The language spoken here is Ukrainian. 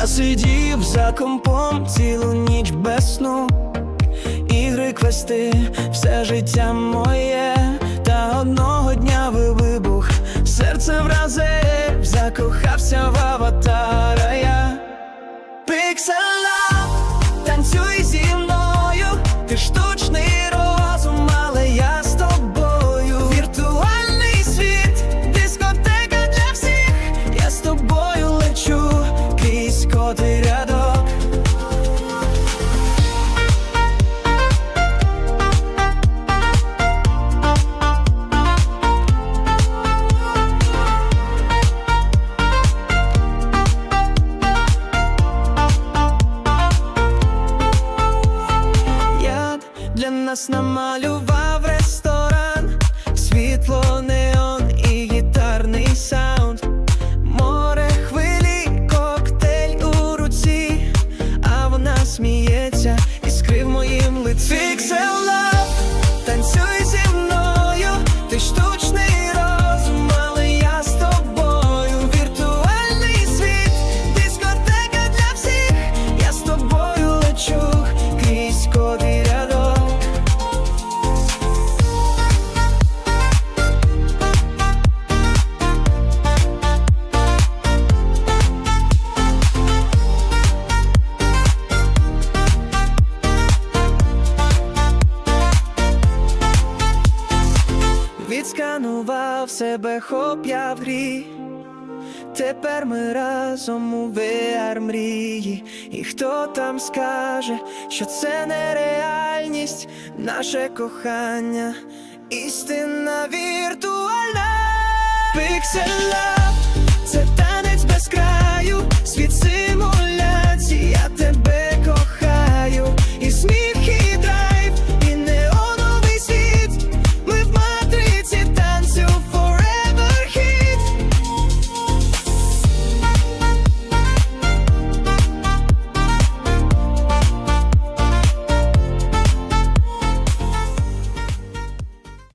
Я сидів за компом цілу ніч без сну. Ігри квести, все життя моє, та одного дня ви вибух, серце вразив, закохався нас намалював ресторан, світло, неон і гітарний саунд, море хвилі, коктейль у руці, а вона сміється, іскри в моїм лиці. Pixel Відсканував себе, хоп, я в грі. Тепер ми разом у VR мрії, і хто там скаже, що це не реальність, наше кохання, істинна віртуальна. Пікселя,